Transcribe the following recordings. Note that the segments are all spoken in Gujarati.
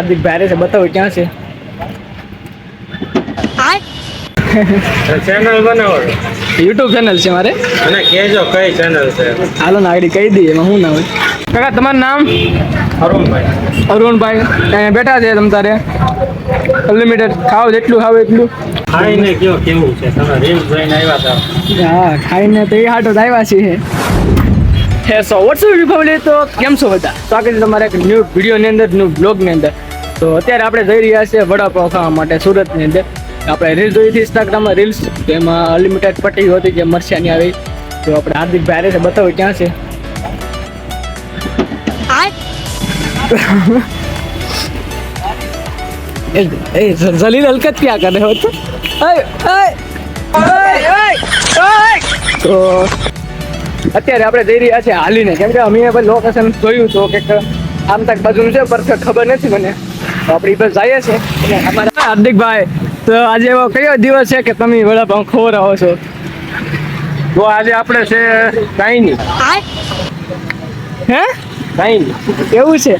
હાર્દિક ભારે છે બતાવો ક્યાં છે? ચેનલ બનાવો. યુટ્યુબ ચેનલ છે મારે. અને કહેજો કઈ ચેનલ છે. હાલો ને આગળ કહી દઈએ એમાં શું ના હોય? કાકા તમારું નામ? અરુણભાઈ. અરુણભાઈ અહીંયા બેઠા છે તમ તારે. અનલિમિટેડ ખાવ જેટલું ખાવ એટલું. ખાઈને કયો કેવું છે? તમે રીલ્સ જોઈને આવ્યા હતા. હા ખાઈને તો એ હાટો જ આવ્યા છીએ. હે સો વોટ્સઅપ રિપબ્લિક તો કેમ છો બધા? સ્વાગત છે તમારા એક ન્યૂ વિડીયોની અંદર ન્યૂ બ્લોગની અંદર. તો અત્યારે આપણે જઈ રહ્યા છીએ વડાપાવ ખાવા માટે સુરતની અંદર. આપણે રીલ જોઈ હતી ઇન્સ્ટાગ્રામમાં રીલ્સ એમાં અનલિમિટેડ પટ્ટી હતી જે મરચાની આવી. તો આપણે હાર્દિક ભાઈ છે બતાવો ક્યાં છે? એ એ જલીલ હલકત ક્યાં કરે હો તો? અત્યારે આપણે જઈ રહ્યા છીએ હાલીને. કેમ કે અમે પણ લોકેશન જોયું તો કે આમ તક બાજુનું છે પર ખબર નથી મને. આપણે બસ જઈએ છીએ. અમારા હાર્દિકભાઈ તો આજે એવો કયો દિવસ છે કે તમે વડાપાઉં ખવડાવો છો? તો આજે આપણે છે કાંઈ નહીં હે? કાંઈ નહીં એવું છે?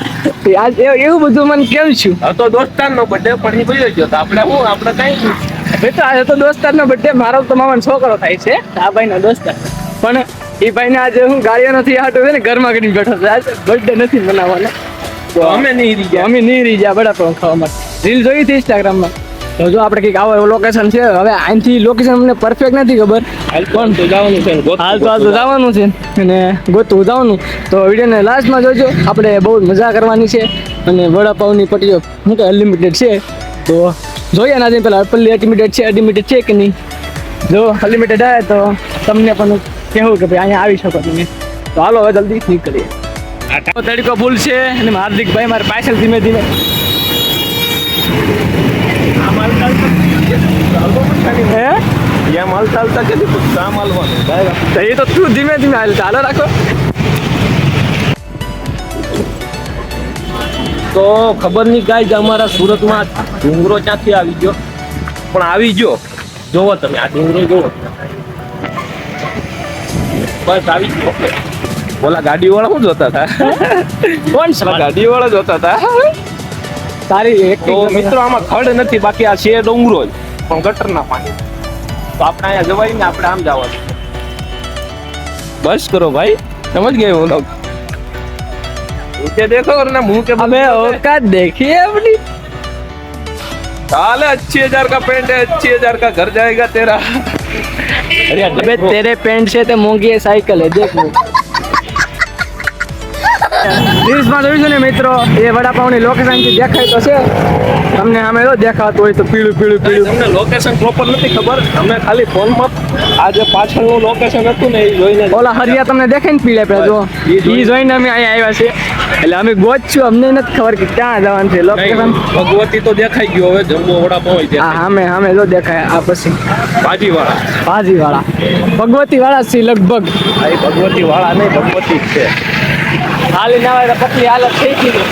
આજ એ- એવું બધું મને કેમ છું. આ તો દોસ્તારનો બર્થડે પણ એ ભૂલી ગયો તો આપણે હું? આપણે કાંઈ નહીં તો આજે તો દોસ્તારનો બર્થડે મારો તો મામાનો છોકરો થાય છે. આ ભાઈનો દોસ્તાર. પણ એ ભાઈને આજે હું ગાડીઓ નથી હાટું છે ને ઘરમાં કરીને બેઠો છે. આજે બર્થડે નથી મનાવવાનો. તો અમે નહીં રહી ગયા. અમે નહીં રહી ગયા વડાપાઉં ખાવા માટે. રીલ જોઈ હતી ઇન્સ્ટાગ્રામમાં તો જો આપણે કંઈક આવો લોકેશન છે હવે અહીંથી લોકેશન અમને પરફેક્ટ નથી ખબર. હાલ પણ તો જવાનું છે હાલ તો હાલ તો જવાનું છે અને ગોતવું જવાનું. તો વિડીયોને લાસ્ટમાં જોજો આપણે બહુ મજા કરવાની છે અને વડાપાઉંની પટ્ટીઓ હું કે અનલિમિટેડ છે. તો જોઈએ ના જઈને પેલા પલ્લી અનલિમિટેડ છે અનલિમિટેડ છે કે નહીં? જો અનલિમિટેડ આવે તો તમને પણ કહેવું કે ભાઈ અહીંયા આવી શકો તમે. તો હાલો હવે જલ્દી નીકળીએ. તો તડકો ભૂલ છે અને હાર્દિકભાઈ મારે પાછળ ધીમે ધીમે. એ તો તું ધીમે ધીમે હાલ ચાલો રાખો. તો ખબર નહીં કાંઈ કે અમારા સુરતમાં ડુંગરો ક્યાંથી આવી ગયો? પણ આવી ગયો. જોવો તમે આ ડુંગરો જોવો. બસ આવી ગયો. ઓલા ગાડી વાળા શું જોતા હતા? કોણ છે? ગાડી વાળા જોતા હતા. તારી એક તો મિત્રો આમાં ખડ નથી બાકી આ છે ડુંગરો જ. પણ ગટરના પાણી. તો આપણે અહીંયા જવાય ને આપણે આમ જવા બસ કરો ભાઈ. સમજ ગયો હું ઉકે દેખો ને મુંહ કે અમે औकात देखी है अपनी साले अच्छी हजार का पेंट है अच्छी हजार का घर जाएगा तेरा अरे तेरे पेंट से तो महंगी साइकिल है देख રીલ્સમાં જોયું છે ને મિત્રો એ વડાપાઉંની લોકેશનથી દેખાય તો છે. તમને અમે જો દેખાતું હોય તો પીળું પીળું પીળું. તમને લોકેશન પ્રોપર નથી ખબર? અમે ખાલી ફોન પર આ જે પાછળનું લોકેશન હતું ને એ જોઈને ઓલા હરિયા તમને દેખાય ને પીળે પેલા જો. એ જોઈને. અમે અહીંયા આવ્યા છે એટલે અમે ગોતશું અમને નથી ખબર કે ક્યાં જવાનું છે લોકેશન ભગવતી તો દેખાઈ ગયો હવે જમ્બો વડાપાવ હા અમે સામે સામે જો દેખાય આ પછી. ભાજી વાળા ભાજી વાળા ભગવતી વાળા છે લગભગ ભગવતી વાળા નહીં ભગવતી જ છે. હાલી ના આવે તો પતલી હાલત થઈ ગઈ.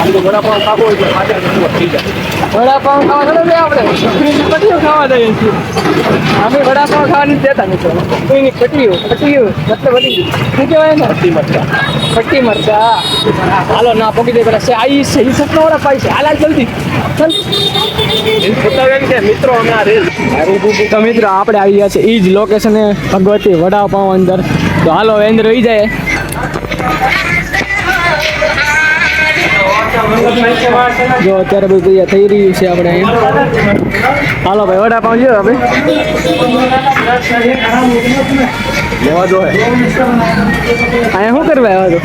આમ તો વડાપાઉં ખાવું હોય તો પાછળ થઈ જાય. વડાપાઉં ખાવા ચાલો આપણે. છોકરીની ખાવા જઈએ છીએ. અમે વડાપાઉં ખાવા નથી દેતા મિત્રો. કોઈની પટીઓ પટીઓ મતલબ બધી શું કહેવાય ને પટ્ટી મરચા. પટ્ટી મરચા હાલો ના પોકી દે પેલા છે. આઈ છે ઈ સપનો વાળા પાઈ છે. હાલ જલ્દી. મિત્રો તો મિત્રો આપણે આવી ગયા છે એ જ લોકેશને ભગવતી વડાપાઉં અંદર. તો હાલો અંદર રહી જાય. જો અત્યારે બધું તૈયાર થઈ રહ્યું છે આપણે અહીંયા હાલો ભાઈ વડાપાઉં જો આપણે લેવા જો અહીંયા શું કરવા આવ્યો તો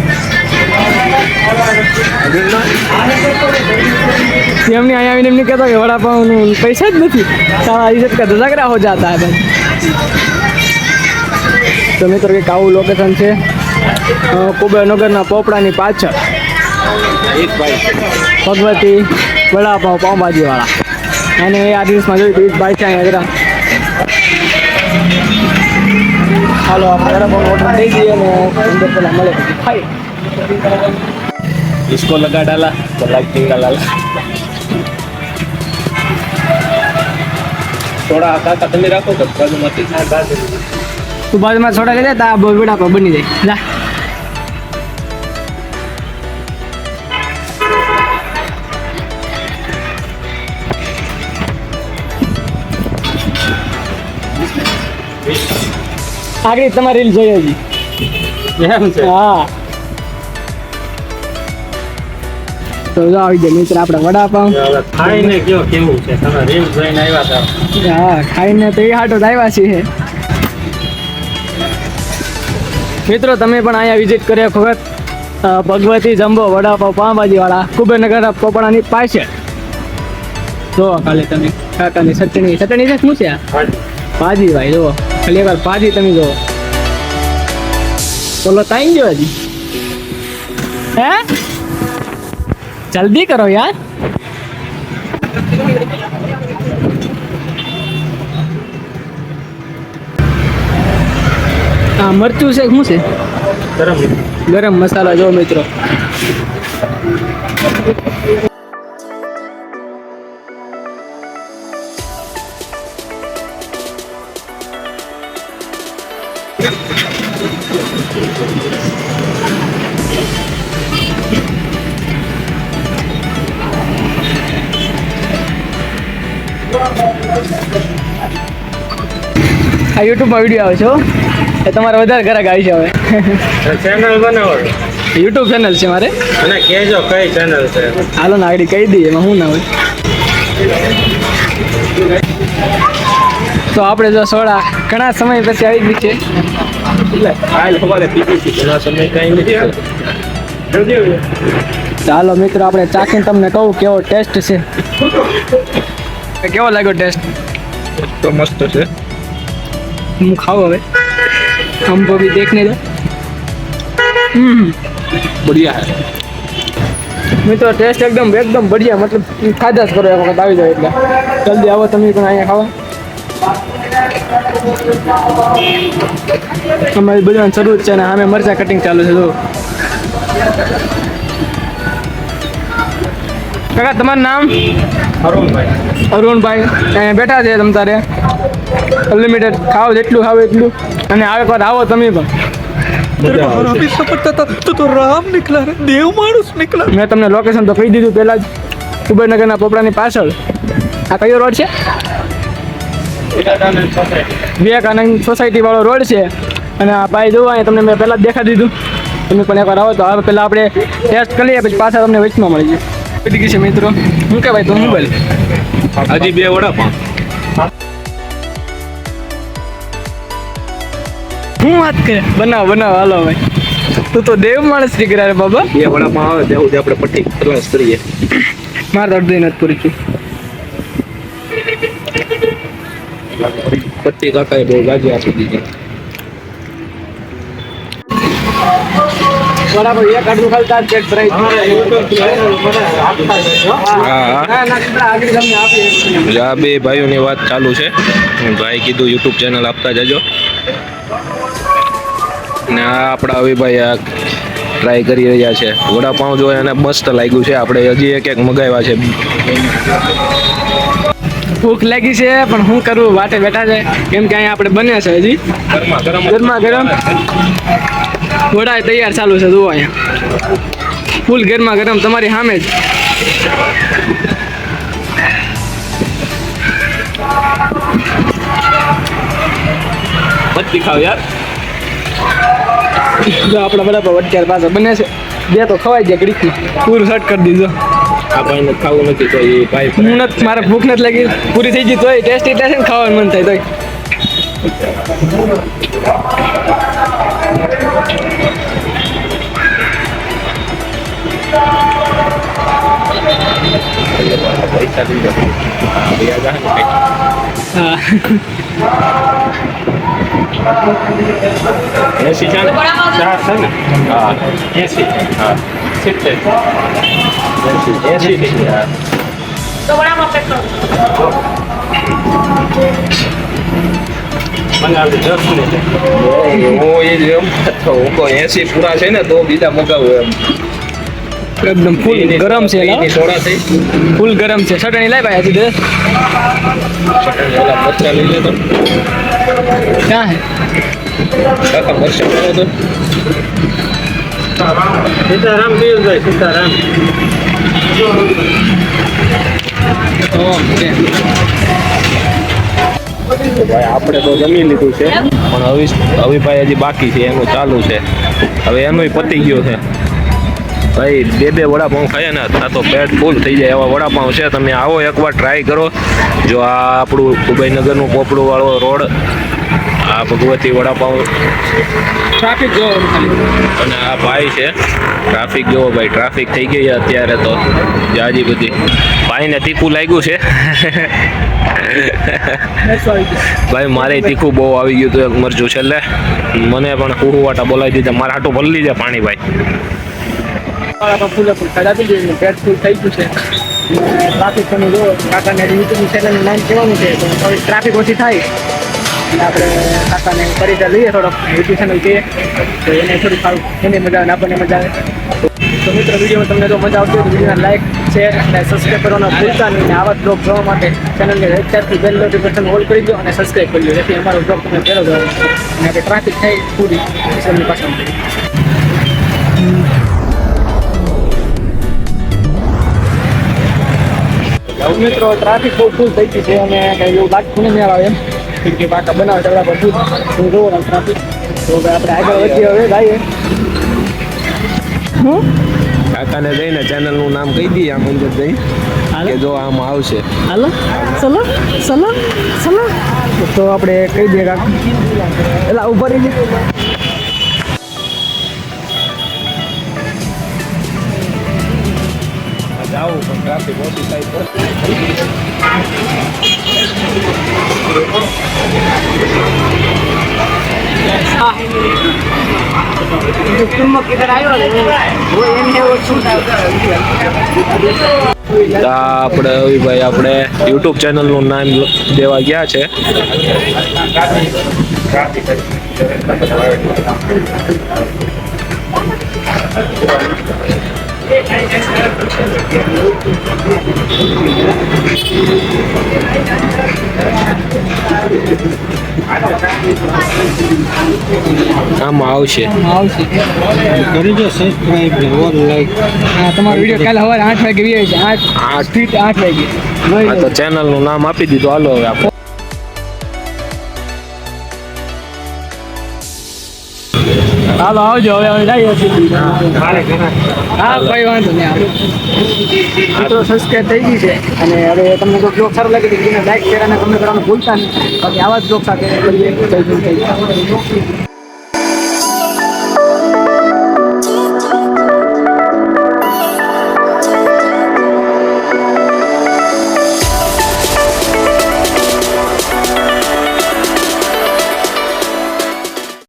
એમની અહીંયા આવીને એમને કહેતો કે વડાપાઉંનું પૈસા જ નથી. સારા ઇજત કરતા ઝઘડા હો જતા તમે તો મિત્રો, કંઈક આવું લોકેશન છે. કુબેરનગરના પોપડાની પાછળ એક ભાઈ ભગવતી વડાપાઉં પાઉંભાજી વાળા અને એ આ દિવસમાં જોયું હતું એ જ ભાઈ છે અહીંયા જરા હાલો આપણે વડાપાઉં ઓર્ડર દઈ દઈએ અને અંદર પેલા મળે પછી ખાઈએ इसको लगा डाला तो लाइटिंग का लाला થોડા કાકા તમે રાખો તો બાજુમાંથી તું બાજુમાં છોડા લઈ જાય તો આ બહુ વડાપાઉં બની જાય જા આગળ તમારી રીલ જોઈ હજી એમ છે? હા. તો જો આવી જાય મિત્ર આપણે વડાપાઉં ખાઈને કયો કેવું છે? તમે રીલ જોઈને આવ્યા હતા. હા ખાઈને તો એ હાટો જ આવ્યા છીએ. મિત્રો તમે પણ અહીંયા વિઝિટ કર્યા વખત ભગવતી જંબો વડાપાવ પાવભાજી વાળા કુબેરનગર પોપડાની પાસે. જો ખાલી તમે કાકાની ચટણી ચટણી છે? શું છે ભાજી ભાઈ જુઓ. ખાલી એકવાર ભાજી તમે જો. બોલો તાઈ ગયો હજી. હે? જલ્દી કરો યાર. હા મરચું છે શું છે? ગરમ ગરમ મસાલા જો મિત્રો. આ યુટ્યુબમાં વીડિયો આવે છે એ તમારે વધારે ઘરાક આવી છે હવે ચેનલ બનાવો. યુટ્યુબ ચેનલ છે મારે. અને કહેજો કઈ ચેનલ છે. હાલો ને આગળ કહી દઈએ એમાં શું ના હોય? તો આપણે જો સોડા ઘણા સમય પછી આવી ગઈ છે એટલે કાલ સવારે પીધી હતી ઘણા સમય કઈ નથી ચાલો મિત્રો આપણે ચાખીને તમને કહું કેવો ટેસ્ટ છે કેવો લાગ્યો ટેસ્ટ તો મસ્ત છે હું ખાઉં હવે हमको भी देखने दो हम्म બઢિયા હે મિત્રો ટેસ્ટ એકદમ એકદમ બઢિયા મતલબ ખાધા જ કરો એક વખત આવી જાવ એટલે જલ્દી આવો તમે પણ અહીંયા ખાવા અમારી બધાને શરૂ જ છે અને સામે મરચા કટિંગ ચાલુ છે જો કાકા તમારું નામ? અરુણભાઈ. અરુણભાઈ અહીંયા બેઠા છે તમ તારે. અનલિમિટેડ ખાવ જેટલું ખાવ એટલું. અને આવે વાર આવો તમે પણ. મેં તમને લોકેશન તો કહી દીધું પહેલાં જ. સુબેરનગરના પોપડાની પાછળ. આ કયો રોડ છે? વિવેકાનંદ સોસાયટી. વાળો રોડ છે. અને આ ભાઈ જોવા અહીંયા તમને મેં પહેલાં જ દેખાડી દીધું. તમે પણ એકવાર આવો તો હવે પહેલાં આપણે ટેસ્ટ કરી લઈએ પછી પાછા તમને વેચમાં મળી જાય પતી ગઈ છે મિત્રો? શું કે ભાઈ તો મોબાઈલ? હજી બે વડાપાવ શું વાત કરે? બનાવ બનાવ હાલો ભાઈ તું તો દેવ માણસ નીકળ્યા રે બાબા. બે વડાપાવ આવે ત્યાં સુધી આપણે પટ્ટી ક્લાસ કરીએ. મારે તો અડધી નથી પૂરી થયું. પટ્ટી કાકાએ બહુ ગાજી આપી દીધી. બરાબર એક આટલું ભરાઈ હા. આ બે ભાઈઓની વાત ચાલુ છે. ભાઈ કીધું યુટ્યુબ ચેનલ આપતા જજો. ને આ આપણા અભિભાઈ આ ટ્રાય કરી રહ્યા છે. વડાપાઉં જોઈ અને મસ્ત લાગ્યું છે. આપણે હજી એક એક મગાવ્યા છે. ભૂખ લાગી છે પણ શું કરવું વાટે બેઠા છે. કેમ કે અહીંયા આપણે બન્યા છે હજી. ગરમા ગરમ. વડા તૈયાર ચાલુ છે જુઓ અહીંયા. ફૂલ ગરમા ગરમ તમારી સામે જ. ખાવ યાર. જો આપણા પણ અત્યારે પાછા બને છે. બે તો ખવાઈ ગયા ઘડીક પૂરું શર્ટ કરી દીધો. આ ભાઈને ખાવું નથી તો એ ભાઈ હું નથી મારે ભૂખ નથી લાગી પૂરી થઈ ગઈ તોય ટેસ્ટ એટલે છે ને ખાવાનું મન થાય તોય. એસી છે ને ચાર છે ને? હા. એસી. હા. સિત્તેર એસી પૂરા છે ને તો બીજા મગાવું એમ એકદમ ફૂલ ગરમ છે લાવ. ફૂલ ગરમ છે ચટણી લાય ભાઈ હજી મરચા લઈ લેતો ક્યાં હે કાકા મરચા લાવો તો સીતારામ પિયુષભાઈ સીતારામ ભાઈ, આપણે તો જમી લીધું છે. પણ હવે હવીભાઈ હજી બાકી છે, એનું ચાલુ છે. હવે એનું પતી ગયો છે. ભાઈ, બે બે વડાપાઉં ખાય ને, આ તો પેટ ફૂલ થઈ જાય. એવા વડાપાઉં છે, તમે આવો એકવાર ટ્રાય કરો. જો આ આપણું દુબઈનગરનું પોપડું વાળો રોડ આ ભગવતી વડાપાઉં ટ્રાફિક જોવો અને આ ભાઈ છે. ટ્રાફિક જોવો ભાઈ ટ્રાફિક થઈ ગઈ અત્યારે તો. જાજી બધી. ભાઈને તીખું લાગ્યું છે. ભાઈ મારે તીખું બહુ આવી ગયું હતું એક મરજું છેલ્લે મને પણ હુહુવાટા બોલાવી દીધા. મારા હાટું ભરી લીધા પાણી ભાઈ. ફૂલે ફૂલ ખરાબી જોઈએ પેટ ફૂલ થઈ ગયું છે. ટ્રાફિક તમે જો કાકાને યુટ્યુબની ચેનલનું નામ કહેવાનું છે ટ્રાફિક ઓછી થાય. આપણે કાકાને પરિચય લઈએ, થોડોક ચેનલ કહીએ તો. એને થોડું સારું એને મજા આવે આપણને મજા આવે. તો મિત્રો વીડિયો તમને જો મજા આવતી હોય તો વિડીયોને લાઈક, શેર અને સબસ્ક્રાઈબ કરવાના ભૂલતા નહીં. અને આવા બ્લોગ જોવા માટે ચેનલને અત્યારથી બેલ નોટિફિકેશન ઓલ કરી દો અને સબસ્ક્રાઈબ કરી દો. જેથી અમારો બ્લોગ તમને પહેલો જોવા. અને આપણે ટ્રાફિક થાય પૂરી એમની પાછળ મિત્રો ટ્રાફિક બહુ ફૂલ થઈ ગઈ છે અને કંઈ એવું લાગતું નહીં આવે એમ. કે પાકા બનાવે ચડવા પર હું જોવો ને ટ્રાફિક તો આપણે આગળ વધીએ હવે જઈએ કાકાને જઈને ચેનલનું નામ કહી દઈએ આમ અંદર જઈ કે જો આમ આવશે. હાલો. ચલો ચલો ચલો. તો આપણે કહી દઈએ કાકા. એટલે ઊભા રહી જાય જાવું પણ ટ્રાફિક ઓછી થાય આપણે ભાઈ આપણે યુટ્યુબ ચેનલનું નામ દેવા ગયા છે. આમાં આવશે. આવશે. કરી સબસ્ક્રાઇબ ને લાઈક હા તમારો વીડિયો કાલે સવારે આઠ વાગે વી છે. આઠ આઠ. આઠ વાગે. આ તો ચેનલનું નામ આપી દીધું. હાલો હવે આપણે. હાલો, આવજો, હવે હવે હા, કોઈ વાંધો નહીં આવે મિત્રો સબસ્ક્રાઈબ થઈ ગઈ છે અને હવે તમને જો બ્લોગ સારો લાગે તો લાઈક શેર અને કમેન્ટ કરવાનું ભૂલતા નહીં આવા જ બ્લોગ સાથે. જય.